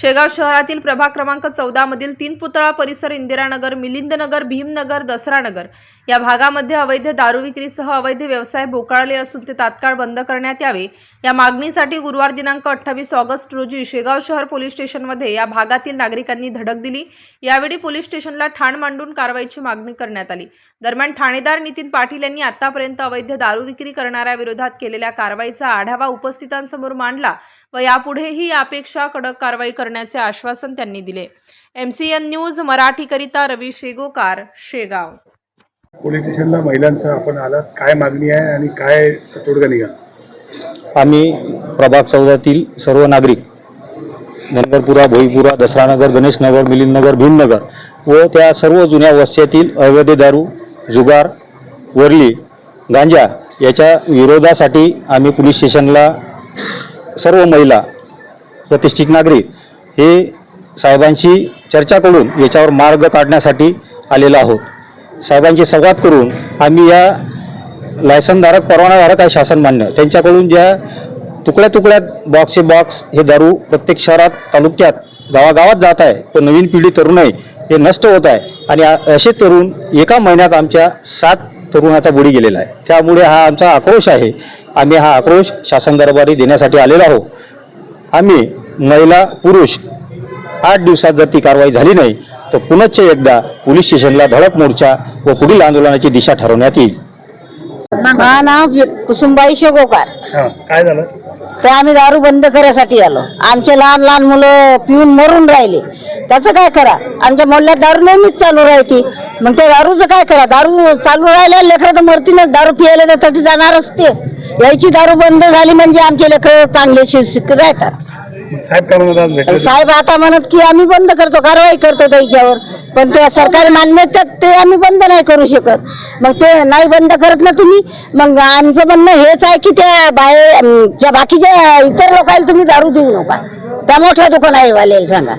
Shegaon शहरातील प्रभाग क्रमांक चौदा मधील तीन पुतळा परिसर इंदिरानगर मिलिंदनगर भीमनगर दसरानगर. या भागामध्ये अवैध दारू विक्रीसह अवैध व्यवसाय भोकाळले असून ते तात्काळ बंद करण्यात यावे. या मागणीसाठी गुरुवार दिनांक अठ्ठावीस ऑगस्ट रोजी शेगाव शहर पोलीस स्टेशनमध्ये या भागातील नागरिकांनी धडक दिली. यावेळी पोलीस स्टेशनला ठाण मांडून कारवाईची मागणी करण्यात आली. दरम्यान ठाणेदार नितीन पाटील यांनी आतापर्यंत अवैध दारू विक्री करणाऱ्या विरोधात केलेल्या कारवाईचा आढावा उपस्थितांसमोर मांडला व यापुढेही यापेक्षा कडक कारवाई करण्याचे आश्वासन त्यांनी दिले. एम सी एन न्यूज मराठीकरिता रवी शेगोकार शेगाव. पोलीस स्टेशनला महिलांसह आपण आलात. काय मागणी आहे आणि काय तोडगा निघा आम्ही प्रभाग चौदातील सर्व नागरिक धनगरपुरा भोईपुरा दसरानगर गणेशनगर मिलिंदनगर भीमनगर व त्या सर्व जुन्या वस्त्यातील अवैध दारू जुगार वरली गांजा याच्या विरोधासाठी आम्ही पोलीस स्टेशनला सर्व महिला प्रतिष्ठित नागरिक हे साहेबांशी चर्चा करून याच्यावर मार्ग काढण्यासाठी आलेलो आहोत. साहेबांशी संवाद करून आम्ही या लायसनधारक परवानाधारक आहे शासन मान्य. त्यांच्याकडून ज्या तुकड्या तुकड्यात बॉक्सचे बॉक्स हे दारू प्रत्येक शहरात तालुक्यात गावागावात जात आहे. पण नवीन पिढी तरुण आहे. हे नष्ट होत आहे. आणि असे तरुण एका महिन्यात आमच्या सात तरुणाचा बुडी गेलेला आहे. त्यामुळे हा आमचा आक्रोश आहे. आम्ही हा आक्रोश शासन दरबारी देण्यासाठी आलेलो आहोत. आम्ही महिला पुरुष आठ दिवसात जर ती कारवाई झाली नाही तर पुनश्च एकदा पोलीस स्टेशनला धडक मोर्चा व पुढील आंदोलनाची दिशा ठरवण्यात येईल. हा नाव कुसुमबाई शेगोकार. हां काय झालं? ते आम्ही दारू बंद करायसाठी आलो. आमचे लहान लहान मुलं पिऊन मरून राहिले. त्याचं काय करा? आमच्या मोहल्ल्यात दारू नेहमीच चालू राहते. मग ते दारूचं काय करा? दारू चालू राहिल्या लेकरं तर मरतीनच दारू पियायला तर तटी जाणारच ते. यायची दारू बंद झाली म्हणजे आमचे लेकरं चांगले शिक्षित राहतात. साहेब काय म्हणत आज भेटले साहेब आता म्हणत की आम्ही बंद करतो कारवाई करतो त्याच्यावर. पण ते सरकारी मान्यतेत ते आम्ही बंद नाही करू शकत. मग ते नाही बंद करत ना तुम्ही मग आमचं म्हणणं हेच आहे की त्या बाहेर ज्या बाकीच्या इतर लोकांना तुम्ही दारू देऊ नका. त्या मोठ्या दुकानावाल्याला सांगा.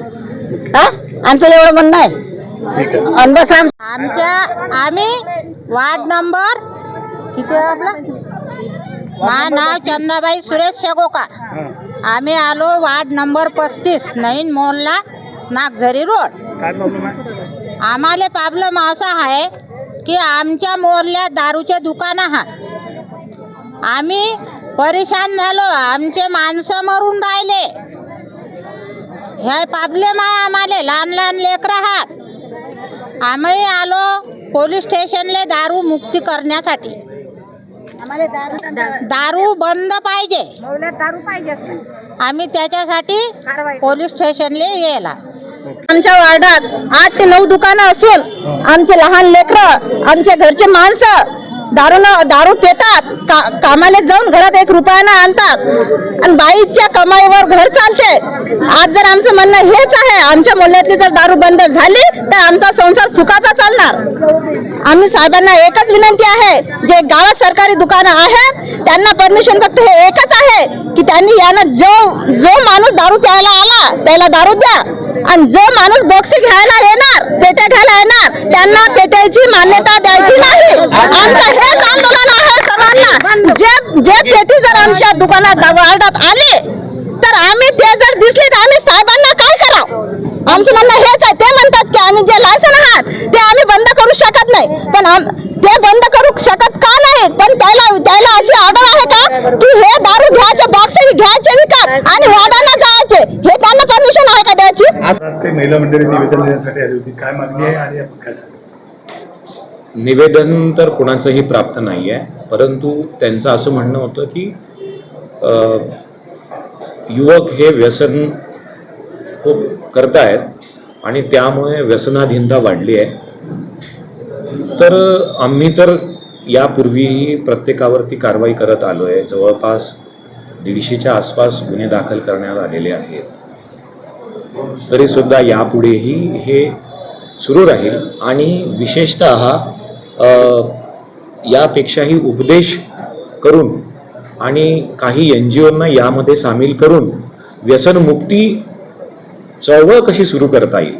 हा? आमचं एवढं म्हणणं आहे. ठीक आहे. आणि बस आम- आमच्या आम्ही वार्ड नंबर किती आहे आपला? मा नाव चंदाबाई सुरेश शेगोकार हां. आम्ही आलो वार्ड नंबर पस्तीस नवीन मोहल्ला नागझरी रोड. काय प्रॉब्लेम आहे? आम्हाला प्रॉब्लेम असा आहे की आमच्या मोहल्ल्यात दारूचे दुकान आहात आम्ही परेशान झालो आमचे माणसं मरून राहिले. हे प्रॉब्लेम आहे आम्हाला लहान लहान लेकरं आहात आम्ही आलो पोलीस स्टेशनले दारू मुक्ती करण्यासाठी. दारू बंद पाहिजे. दारू पाहिजेच नाही. आम्ही त्याच्यासाठी पोलीस स्टेशनले यायला. आमच्या वार्डात आठ ते नऊ दुकानं असून आमचे लहान लेकरं आमच्या घरचे माणसं दारू न दारू पितात का कामाला जाऊन घरात एक रुपयानं आणतात. आणि बाईच्या कमाईवर घर चालते. आज जर आमचं म्हणणं हेच आहे आमच्या मूल्यातली जर दारू बंद झाली तर आमचा संसार सुखाचा चालणार. आम्ही साहेबांना एकच विनंती आहे जे गावात सरकारी दुकानं आहे त्यांना परमिशन फक्त हे एकच आहे की त्यांनी यानं जो जो माणूस दारू प्यायला आला त्याला दारू द्या. आणि जो माणूस बॉक्सी घ्यायला येणार पेट्या घ्यायला येणार त्यांना पेट्याची मान्यता द्यायची नाही. आमचं हेच आंदोलन आहे सर्वांना. जे जे पेटी जर आमच्या दुकानात वार्डात आले तर आम्ही ते जर दिसले तर आम्ही साहेबांना काय करावं? आमचं म्हणणं हेच आहे. ते म्हणतात की आम्ही जे लायसन आहात ते आम्ही बंद करू शकत नाही. पण ते बंद करू शकत का नाही? पण त्याला त्याला अशी ऑर्डर आहे का? की हे दारू घ्यायचे बॉक्स घ्यायचे विकत आणि वार्डाला जायचे हे त्यांना परमिशन आहे का द्यायची आज काही महिला मंडळी निवेदन देण्यासाठी आली होती. काय मागणी आहे आणि आपण काय निवेदन तर कोणाचंही प्राप्त नाही आहे परंतु त्यांचं असं म्हणणं होतं की युवक हे व्यसन खूप करतायत आणि त्यामुळे व्यसनाधीनता वाढली आहे. तर आम्ही तर यापूर्वीही प्रत्येकावरती कारवाई करत आलो आहे जवळपास दीडशेच्या आसपास गुन्हे दाखल करण्यात आलेले आहेत. तरीसुद्धा यापुढेही हे सुरू राहील. आणि विशेषत यापेक्षाही उपदेश करून आणि काही एन जी ओना यामध्ये सामील करून व्यसनमुक्ती चळवळ कशी सुरू करता येईल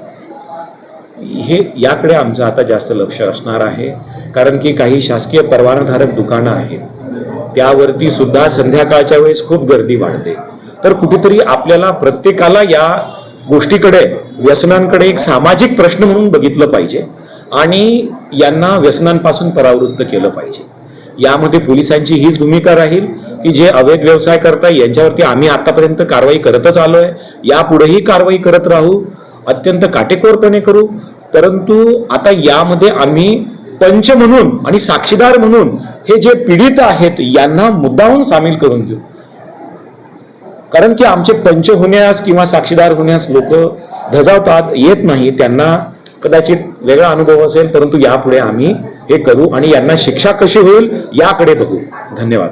हे याकडे आमचं आता जास्त लक्ष असणार आहे. कारण की काही शासकीय परवानाधारक दुकानं आहेत. त्यावरती सुद्धा संध्याकाळच्या वेळेस खूप गर्दी वाढते. तर कुठेतरी आपल्याला प्रत्येकाला या गोष्टीकडे व्यसनांकडे एक सामाजिक प्रश्न म्हणून बघितलं पाहिजे आणि यांना व्यसनांपासून परावृत्त केलं पाहिजे. यामध्ये पोलिसांची हीच भूमिका राहील की जे अवैध व्यवसाय करताय यांच्यावरती आम्ही आतापर्यंत कारवाई करतच आलोय. यापुढेही कारवाई करत राहू. अत्यंत काटेकोरपणे करू. परंतु आता यामध्ये आम्ही पंच म्हणून आणि साक्षीदार म्हणून हे जे पीडित आहेत यांना मुद्दाहून सामील करून घेऊ. कारण की आमचे पंच होण्यास किंवा साक्षीदार होण्यास लोक धजावतात येत नाही त्यांना कदाचित वेगळा अनुभव असेल परंतु यापुढे आम्ही हे करू आणि यांना शिक्षा कशी होईल याकडे बघू. धन्यवाद.